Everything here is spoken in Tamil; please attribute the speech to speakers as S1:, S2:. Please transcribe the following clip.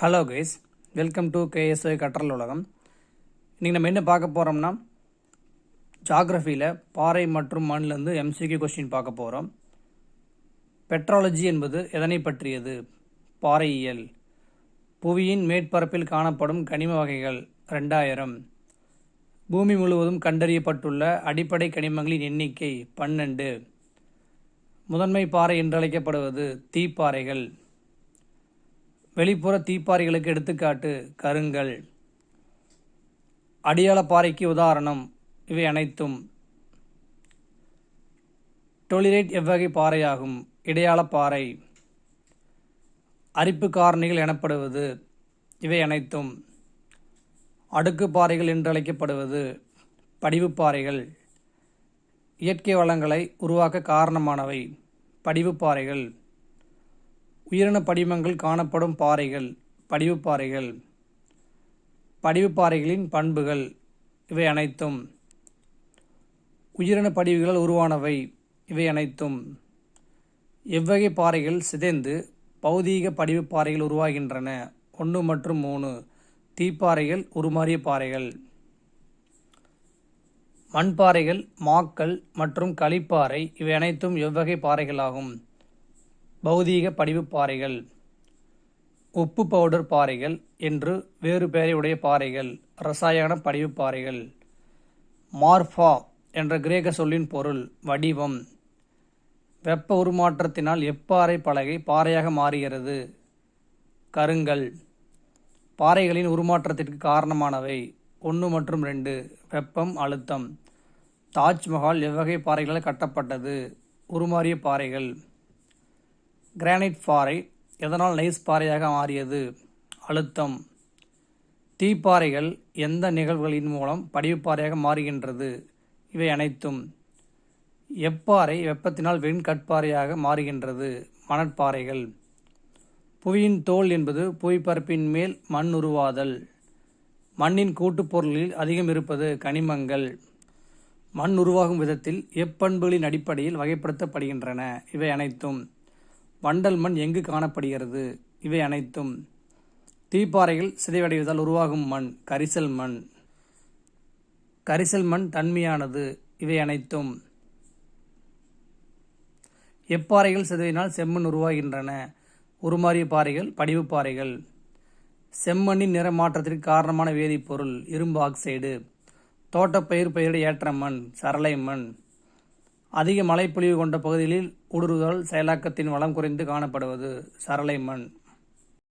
S1: Hello guys welcome to KSY கற்றல் உலகம் இன்றைக்கி நம்ம என்ன பார்க்க போகிறோம்னா ஜாகிரஃபியில் பாறை மற்றும் மண்ணிலேருந்து எம்சிக்யூ கொஸ்டின் பார்க்க போகிறோம் பெட்ராலஜி என்பது எதனை பற்றியது? பாறையியல். புவியின் மேற்பரப்பில் காணப்படும் கனிம வகைகள் ரெண்டாயிரம் பூமி முழுவதும் கண்டறியப்பட்டுள்ள அடிப்படை கனிமங்களின் எண்ணிக்கை பன்னெண்டு. முதன்மை பாறை என்றழைக்கப்படுவது தீப்பாறைகள். வெளிப்புற தீப்பாறைகளுக்கு எடுத்துக்காட்டு கருங்கல். அடியாளப்பாறைக்கு உதாரணம் இவை அனைத்தும் டொலிரேட் எவ்வகை பாறையாகும். இடையாளப்பாறை அரிப்பு காரணிகள் எனப்படுவது இவை அனைத்தும் அடுக்கு பாறைகள் என்றழைக்கப்படுவது படிவுப்பாறைகள் இயற்கை வளங்களை உருவாக்க காரணமானவை படிவுப் பாறைகள். உயிரின படிமங்கள் காணப்படும் பாறைகள் படிவுப்பாறைகள் படிவுப்பாறைகளின் பண்புகள் இவை அனைத்தும் உயிரின படிவுகள் உருவானவை. இவை அனைத்தும் எவ்வகை பாறைகள் சிதைந்து பௌதீக படிவுப்பாறைகள் உருவாகின்றன. ஒன்று மற்றும் மூணு தீப்பாறைகள் உருமாறிய பாறைகள். மண்பாறைகள் மாக்கள் மற்றும் களிப்பாறை இவை அனைத்தும் எவ்வகை பாறைகளாகும். பௌதீக படிவுப்பாறைகள் உப்பு பவுடர் பாறைகள் என்று வேறு பெயரையுடைய பாறைகள் ரசாயன படிவுப் பாறைகள் மார்ஃபா என்ற கிரேக்க சொல்லின் பொருள் வடிவம் வெப்ப உருமாற்றத்தினால் எப்பாறை பலகை பாறையாக மாறுகிறது. கருங்கல் பாறைகளின் உருமாற்றத்திற்கு காரணமானவை. ஒன்று மற்றும் ரெண்டு வெப்பம் அழுத்தம். தாஜ்மஹால் எவ்வகை பாறைகளால் கட்டப்பட்டது. உருமாறிய பாறைகள். கிரானைட் பாறை எதனால் நைஸ் பாறையாக மாறியது? அழுத்தம். தீப்பாறைகள் எந்த நிகழ்வுகளின் மூலம் படிவுப்பாறையாக மாறுகின்றது? இவை அனைத்தும் எப்பாறை வெப்பத்தினால் வெண்கட்பாறையாக மாறுகின்றது. மணற்பாறைகள். புவியின் தோல் என்பது புவிப்பரப்பின் மேல் மண் உருவாதல். மண்ணின் கூட்டுப்பொருளில் அதிகம் இருப்பது கனிமங்கள். மண் உருவாகும் விதத்தில் எப்பண்புகளின் அடிப்படையில் வகைப்படுத்தப்படுகின்றன. இவை அனைத்தும் வண்டல் மண் எங்கு காணப்படுகிறது? இவை அனைத்தும் தீப்பாறைகள் சிதைவடைவதால் உருவாகும் மண் கரிசல் மண். கரிசல் மண் தன்மையானது. இவை அனைத்தும் எப்பாறைகள் சிதைவினால் செம்மண் உருவாகின்றன. உருமாறிய பாறைகள் படிவு பாறைகள். செம்மண்ணின் நிற மாற்றத்திற்கு காரணமான வேதிப்பொருள் இரும்பு ஆக்சைடு. தோட்டப்பயிர் பயிரிட ஏற்ற மண் சரளை மண். அதிக மழைப்பொழிவு கொண்ட பகுதிகளில் ஊடுருவல் செயலாக்கத்தின் வளம் குறைந்து காணப்படுவது சரளை மண்